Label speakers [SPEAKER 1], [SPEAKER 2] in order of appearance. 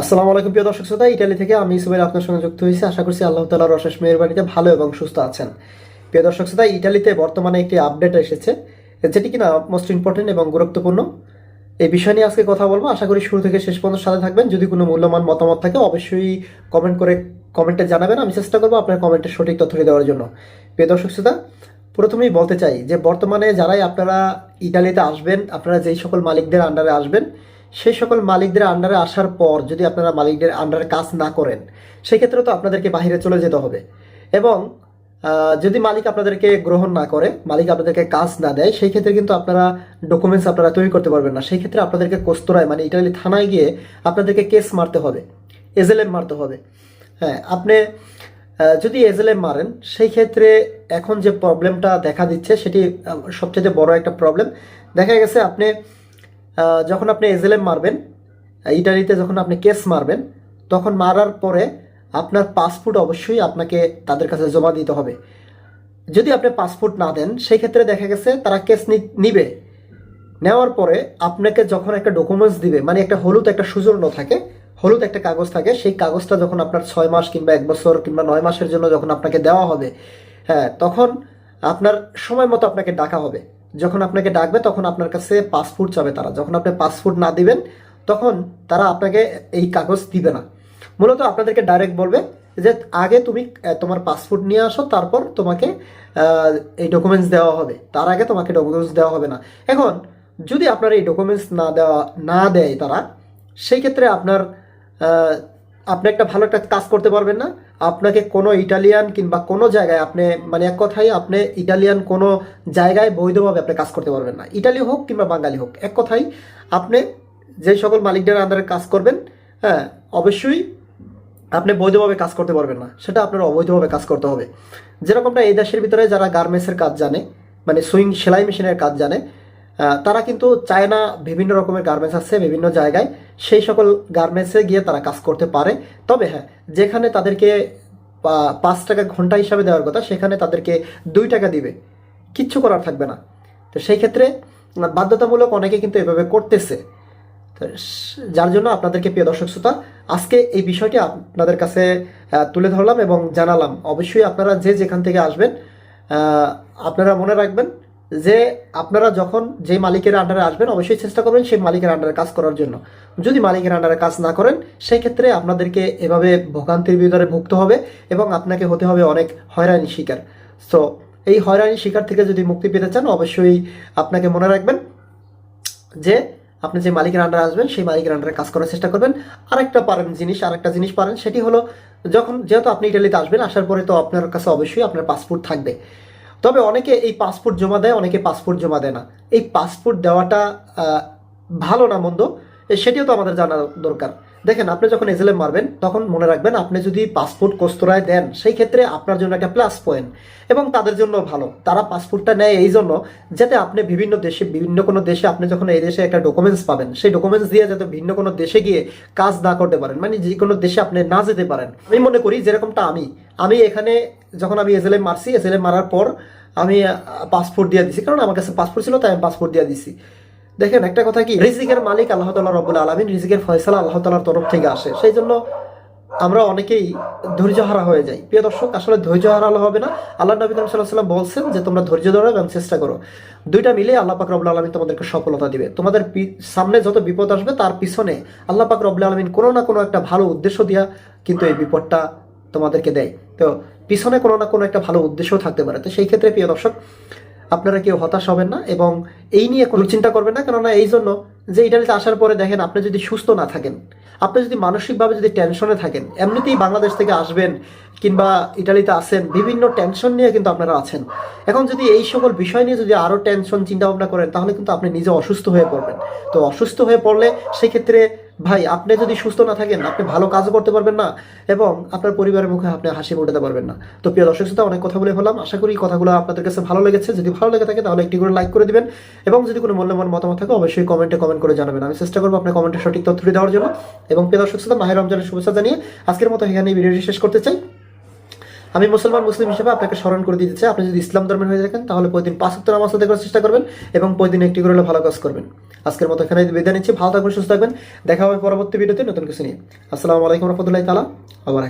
[SPEAKER 1] আসসালামু আলাইকুম প্রিয় দর্শক শ্রোতা, ইটালি থেকে আমি সুবের আপনার সঙ্গে যুক্ত হয়েছি। আশা করছি আল্লাহ তালার অশেষ মেয়ের বাড়িতে ভালো এবং সুস্থ আছেন। প্রিয় দর্শক শ্রোতা, ইটালিতে বর্তমানে একটি আপডেট এসেছে, যেটি কিনা মোস্ট ইম্পর্টেন্ট এবং গুরুত্বপূর্ণ। এই বিষয় নিয়ে আজকে কথা বলব। আশা করি শুরু থেকে শেষ পর্যন্ত সাথে থাকবেন। যদি কোনো মূল্যবান মতামত থাকে, অবশ্যই কমেন্ট করে কমেন্টে জানাবেন। আমি চেষ্টা করব আপনার কমেন্টের সঠিক তথ্যটি দেওয়ার জন্য। প্রিয় দর্শক শ্রোতা, প্রথমেই বলতে চাই যে, বর্তমানে যারাই আপনারা ইটালিতে আসবেন, আপনারা যেই সকল মালিকদের আন্ডারে আসবেন সেই সকল মালিকদের আন্ডারে আসার পর যদি আপনারা মালিকদের আন্ডারে কাজ না করেন, সেক্ষেত্রে তো আপনাদেরকে বাইরে চলে যেতে হবে। এবং যদি মালিক আপনাদেরকে গ্রহণ না করে, মালিক আপনাদেরকে কাজ না দেয়, সেই ক্ষেত্রে কিন্তু আপনারা ডকুমেন্টস আপনারা তৈরি করতে পারবেন না। সেই ক্ষেত্রে আপনাদেরকে কোস্তরায় মানে ইটালি থানায় গিয়ে আপনাদেরকে কেস মারতে হবে এজেলেম মারতে হবে। হ্যাঁ আপনি যদি এজেলেম মারেন, সেই ক্ষেত্রে এখন যে প্রবলেমটা দেখা দিচ্ছে, সেটি সবচেয়ে বড় একটা প্রবলেম দেখা গেছে আপনি যখন আপনি এজেলেম মারবেন ইটালিতে যখন আপনি কেস মারবেন, তখন মারার পরে আপনার পাসপোর্ট অবশ্যই আপনাকে তাদের কাছে জমা দিতে হবে। যদি আপনি পাসপোর্ট না দেন সেই ক্ষেত্রে দেখা গেছে তারা কেস নিবে। নেওয়ার পরে আপনাকে যখন একটা ডকুমেন্টস দিবে মানে একটা হলুদ একটা সুজন্য থাকে, হলুদ একটা কাগজ থাকে, সেই কাগজটা যখন আপনার ছয় মাস কিংবা এক বছর কিংবা নয় মাসের জন্য যখন আপনাকে দেওয়া হবে হ্যাঁ তখন আপনার সময় মতো আপনাকে ডাকা হবে। যখন আপনাকে ডাকবে, তখন আপনার কাছে পাসপোর্ট চাবে তারা। যখন আপনি পাসপোর্ট না দিবেন, তখন তারা আপনাকে এই কাগজ দিবে না। মূলত আপনাদেরকে ডাইরেক্ট বলবে যে, আগে তুমি তোমার পাসপোর্ট নিয়ে আসো, তারপর তোমাকে এই ডকুমেন্টস দেওয়া হবে। তার আগে তোমাকে ডকুমেন্টস দেওয়া হবে না। এখন, যদি আপনার এই ডকুমেন্টস না দেওয়া, না দেয় তারা, সেই ক্ষেত্রে আপনার আপনি একটা ভালো একটা কাজ করতে পারবেন না। আপনাকে কোনো ইটালিয়ান কিংবা কোনো জায়গায় আপনি মানে এক কথায় আপনি ইটালিয়ান কোনো জায়গায় বৈধভাবে আপনি কাজ করতে পারবেন না। ইটালি হোক কিংবা বাঙালি হোক, এক কথায় আপনি যে সকল মালিকদের আন্ডারে কাজ করবেন হ্যাঁ অবশ্যই আপনি বৈধভাবে কাজ করতে পারবেন না। সেটা আপনার অবৈধভাবে কাজ করতে হবে। যেরকমটা এই দেশের ভিতরে যারা গার্মেন্টসের কাজ জানে মানে সুইং সেলাই মেশিনের কাজ জানে তারা কিন্তু চায় না বিভিন্ন রকমের গার্মেন্টস আছে বিভিন্ন জায়গায়। সেই সকল গার্মেন্টসে গিয়ে তারা কাজ করতে পারে। তবে হ্যাঁ যেখানে তাদেরকে পাঁচ টাকা ঘণ্টা হিসাবে দেওয়ার কথা, সেখানে তাদেরকে দুই টাকা দিবে। কিচ্ছু করার থাকবে না। তো সেই ক্ষেত্রে বাধ্যতামূলক অনেকে কিন্তু এভাবে করতেছে। যার জন্য আপনাদেরকে প্রিয় দর্শক শ্রোতা, আজকে এই বিষয়টি আপনাদের কাছে তুলে ধরলাম এবং জানালাম। অবশ্যই আপনারা যে যেখান থেকে আসবেন আপনারা মনে রাখবেন যে আপনারা যখন যে মালিকের আন্ডারে আসবেন, অবশ্যই চেষ্টা করবেন সেই মালিকের আন্ডারে কাজ করার জন্য। যদি মালিকের আন্ডারে কাজ না করেন সেই ক্ষেত্রে আপনাদেরকে এভাবে ভোগান্তির ভিতরে ভুগতে হবে এবং আপনাকে হতে হবে অনেক হয়রানি শিকার। সো এই হয়রানি শিকার থেকে যদি মুক্তি পেতে চান, অবশ্যই আপনাকে মনে রাখবেন যে আপনি যে মালিকের আন্ডারে আসবেন, সেই মালিকের আন্ডারে কাজ করার চেষ্টা করবেন। আরেকটা পারেন জিনিস, আরেকটা জিনিস পারেন, সেটি হলো যখন, যেহেতু আপনি ইটালিতে আসবেন, আসার পরে তো আপনার কাছে অবশ্যই আপনার পাসপোর্ট থাকবে। তবে অনেকে এই পাসপোর্ট জমা দেয়, অনেকে পাসপোর্ট জমা দেয় না। এই পাসপোর্ট দেওয়াটা ভালো না মন্দ সেটিও তো আমাদের জানা দরকার। দেখেন, আপনি যখন এজেলে মারবেন, তখন মনে রাখবেন আপনি যদি পাসপোর্ট কোস্তরায় দেন, সেই ক্ষেত্রে আপনার জন্য একটা প্লাস পয়েন্ট এবং তাদের জন্য ভালো। তারা পাসপোর্টটা নেয় এই জন্য যাতে আপনি বিভিন্ন দেশে, বিভিন্ন কোনো দেশে আপনি যখন এই দেশে একটা ডকুমেন্টস পাবেন, সেই ডকুমেন্টস দিয়ে যাতে ভিন্ন কোনো দেশে গিয়ে কাজ না করতে পারেন মানে যে কোনো দেশে আপনি না যেতে পারেন। আমি মনে করি যেরকমটা আমি আমি এখানে যখন আমি এজেলে মারছি এজেলে মারার পর আমি পাসপোর্ট দিয়ে দিছি, কারণ আমার কাছে পাসপোর্ট ছিল, তাই আমি পাসপোর্ট দিয়ে দিছি। দেখেন, একটা কথা কি? রিজিকের মালিক আল্লাহ তালা রব্বুল আলমিন, রিজিকের ফয়সালা আল্লাহ তালার তরফ থেকে আসে। সেই জন্য আমরা অনেকেই ধৈর্য হারা হয়ে যাই। প্রিয় দর্শক, আসলে ধৈর্য হারালো হবে না। আল্লাহ নবী সাল্লাহ সাল্লাম বলছেন যে, তোমরা ধৈর্য ধরো এবং চেষ্টা করো। দুইটা মিলে আল্লাহ পাক রব্বুল আলমিন তোমাদেরকে সফলতা দিবে। তোমাদের সামনে যত বিপদ আসবে, তার পিছনে আল্লাহ পাক রব্বুল আলমিন কোনো না কোনো একটা ভালো উদ্দেশ্য দিয়া কিন্তু এই বিপদটা তোমাদেরকে দেয়। তো পিছনে কোনো না কোনো একটা ভালো উদ্দেশ্য থাকতে পারে। তো সেই ক্ষেত্রে, প্রিয় দর্শক আপনারা কেউ হতাশ হবেন না এবং এই নিয়ে কোনো চিন্তা করবেন না, কেননা এই জন্য যে ইটালিতে আসার পরে দেখেন আপনি যদি সুস্থ না থাকেন, আপনি যদি মানসিকভাবে যদি টেনশনে থাকেন, এমনিতেই বাংলাদেশ থেকে আসবেন কিংবা ইটালিতে আসেন বিভিন্ন টেনশন নিয়ে কিন্তু আপনারা আছেন। এখন যদি এই সকল বিষয় নিয়ে যদি আরও টেনশন চিন্তা ভাবনা করেন, তাহলে কিন্তু আপনি নিজে অসুস্থ হয়ে পড়বেন। তো অসুস্থ হয়ে পড়লে সেক্ষেত্রে ভাই, আপনি যদি সুস্থ না থাকেন, আপনি ভালো কাজও করতে পারবেন না এবং আপনার পরিবারের মুখে আপনি হাসি ফোটাতে পারবেন না। তো প্রিয় দর্শক শ্রোতা, অনেক কথা বলে হলাম আশা করি কথাগুলো আপনাদের কাছে ভালো লেগেছে। যদি ভালো লেগে থাকে, তাহলে একটি করে লাইক করে দিবেন এবং যদি কোনো মূল্যবান মতামত থাকে, অবশ্যই কমেন্টে কমেন্ট করে জানাবেন। আমি চেষ্টা করব আপনার কমেন্টের সঠিক তথ্যটি দেওয়ার জন্য। এবং প্রিয় দর্শক শ্রোতা, মাহের রমজানের শুভেচ্ছা জানিয়ে আজকের মতো এখানে ভিডিওটি শেষ করতে চাই। আমি মুসলমান, মুসলিম হিসেবে আপনাকে স্মরণ করে দিতে চাই। আপনি যদি ইসলাম ধর্মের হয়ে থাকেন, তাহলে প্রতিদিন পাঁচ উত্তর নামাজ আদায় করার চেষ্টা করবেন এবং প্রতিদিন একটি করে ভালো কাজ করবেন। আজকের মতো এখানে বিদায় নিচ্ছি। ভালো থাকবেন, সুস্থ থাকবেন। দেখা হবে পরবর্তী ভিডিওতে নতুন কিছু নিয়ে। আসসালামু আলাইকুম রহমতুল্লাহ তালা আবার